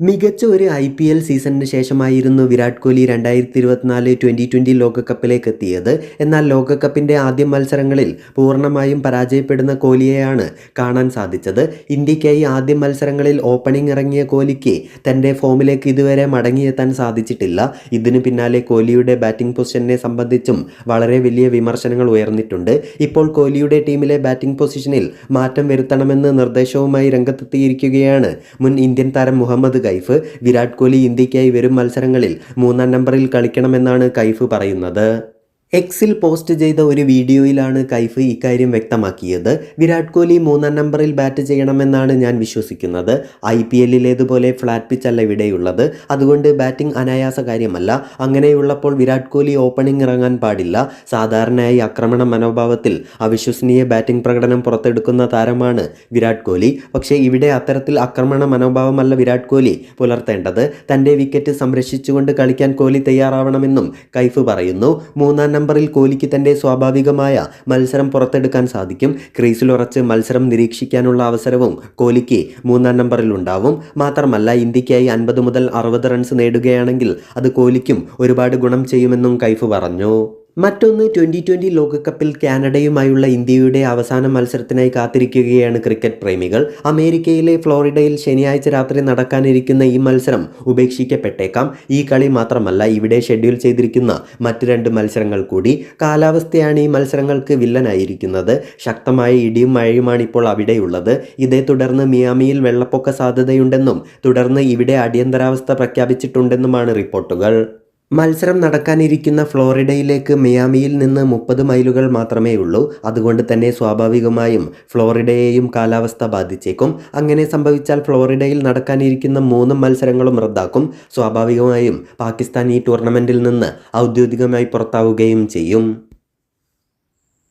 മികച്ച ഒരു I P L സീസണിന് ശേഷമായിരുന്നു വിരാട് കോഹ്ലി രണ്ടായിരത്തി ഇരുപത്തിനാല് ട്വന്റി ട്വന്റി ലോകകപ്പിലേക്ക് എത്തിയത് എന്നാൽ ലോകകപ്പിന്റെ ആദ്യ മത്സരങ്ങളിൽ പൂർണമായും പരാജയപ്പെടുന്ന കോഹ്ലിയെയാണ് കാണാൻ സാധിച്ചത്. ഇന്ത്യക്കായി ആദ്യ മത്സരങ്ങളിൽ ഓപ്പണിംഗ് ഇറങ്ങിയ കോഹ്ലിക്ക് തന്റെ ഫോമിലേക്ക് ഇതുവരെ മടങ്ങിയെത്താൻ സാധിച്ചിട്ടില്ല. ഇതിന് പിന്നാലെ കോഹ്ലിയുടെ ബാറ്റിംഗ് പൊസിഷനെ സംബന്ധിച്ചും വളരെ വലിയ വിമർശനങ്ങൾ ഉയർന്നിട്ടുണ്ട്. ഇപ്പോൾ കോഹ്ലിയുടെ ടീമിലെ ബാറ്റിംഗ് പൊസിഷനിൽ മാറ്റം വരുത്തണമെന്ന് നിർദ്ദേശവുമായി രംഗത്തെത്തിയിരിക്കുകയാണ് മുൻ ഇന്ത്യൻ താരം മുഹമ്മദ് കൈഫ്. വിരാട് കോഹ്ലി ഇന്ത്യക്കായി വരും മത്സരങ്ങളിൽ മൂന്നാം നമ്പറിൽ കളിക്കണമെന്നാണ് കൈഫ് പറയുന്നത്. എക്സിൽ പോസ്റ്റ് ചെയ്ത ഒരു വീഡിയോയിലാണ് കൈഫ് ഇക്കാര്യം വ്യക്തമാക്കിയത്. വിരാട് കോഹ്ലി മൂന്നാം നമ്പറിൽ ബാറ്റ് ചെയ്യണമെന്നാണ് ഞാൻ വിശ്വസിക്കുന്നത്. ഐ പി എല്ലിലേതുപോലെ ഫ്ലാറ്റ് പിച്ചല്ല ഇവിടെയുള്ളത്. അതുകൊണ്ട് ബാറ്റിംഗ് അനായാസ കാര്യമല്ല. അങ്ങനെയുള്ളപ്പോൾ വിരാട് കോഹ്ലി ഓപ്പണിംഗ് ഇറങ്ങാൻ പാടില്ല. സാധാരണയായി ആക്രമണ മനോഭാവത്തിൽ അവിശ്വസനീയ ബാറ്റിംഗ് പ്രകടനം പുറത്തെടുക്കുന്ന താരമാണ് വിരാട് കോഹ്ലി. പക്ഷേ ഇവിടെ അത്തരത്തിൽ ആക്രമണ മനോഭാവമല്ല വിരാട് കോഹ്ലി പുലർത്തേണ്ടത്. തന്റെ വിക്കറ്റ് സംരക്ഷിച്ചുകൊണ്ട് കളിക്കാൻ കോഹ്ലി തയ്യാറാവണമെന്നും കൈഫ് പറയുന്നു. മൂന്നാം നമ്പറിൽ കോഹ്ലിക്ക് തന്റെ സ്വാഭാവികമായ മത്സരം പുറത്തെടുക്കാൻ സാധിക്കും. ക്രീസിലുറച്ച് മത്സരം നിരീക്ഷിക്കാനുള്ള അവസരവും കോഹ്ലിക്ക് മൂന്നാം നമ്പറിൽ ഉണ്ടാവും. മാത്രമല്ല ഇന്ത്യക്കായി അൻപത് മുതൽ അറുപത് റൺസ് നേടുകയാണെങ്കിൽ അത് കോഹ്ലിക്കും ഒരുപാട് ഗുണം ചെയ്യുമെന്നും കൈഫ് പറഞ്ഞു. മറ്റൊന്ന് ട്വന്റി ട്വന്റി ലോകകപ്പിൽ കാനഡയുമായുള്ള ഇന്ത്യയുടെ അവസാന മത്സരത്തിനായി കാത്തിരിക്കുകയാണ് ക്രിക്കറ്റ് പ്രേമികൾ. അമേരിക്കയിലെ ഫ്ലോറിഡയിൽ ശനിയാഴ്ച രാത്രി നടക്കാനിരിക്കുന്ന ഈ മത്സരം ഉപേക്ഷിക്കപ്പെട്ടേക്കാം. ഈ കളി മാത്രമല്ല ഇവിടെ ഷെഡ്യൂൾ ചെയ്തിരിക്കുന്ന മറ്റ് രണ്ട് മത്സരങ്ങൾ കൂടി. കാലാവസ്ഥയാണ് ഈ മത്സരങ്ങൾക്ക് വില്ലനായിരിക്കുന്നത്. ശക്തമായ ഇടിയും മഴയുമാണ് ഇപ്പോൾ അവിടെയുള്ളത്. ഇതേ തുടർന്ന് മിയാമിയിൽ വെള്ളപ്പൊക്ക സാധ്യതയുണ്ടെന്നും തുടർന്ന് ഇവിടെ അടിയന്തരാവസ്ഥ പ്രഖ്യാപിച്ചിട്ടുണ്ടെന്നുമാണ് റിപ്പോർട്ടുകൾ. മത്സരം നടക്കാനിരിക്കുന്ന ഫ്ലോറിഡയിലേക്ക് മിയാമിയിൽ നിന്ന് മുപ്പത് മൈലുകൾ മാത്രമേ ഉള്ളൂ അതുകൊണ്ട് തന്നെ സ്വാഭാവികമായും ഫ്ലോറിഡയെയും കാലാവസ്ഥ ബാധിച്ചേക്കും. അങ്ങനെ സംഭവിച്ചാൽ ഫ്ലോറിഡയിൽ നടക്കാനിരിക്കുന്ന മൂന്ന് മത്സരങ്ങളും റദ്ദാക്കും. സ്വാഭാവികമായും പാകിസ്ഥാൻ ഈ ടൂർണമെന്റിൽ നിന്ന് ഔദ്യോഗികമായി പുറത്താവുകയും ചെയ്യും.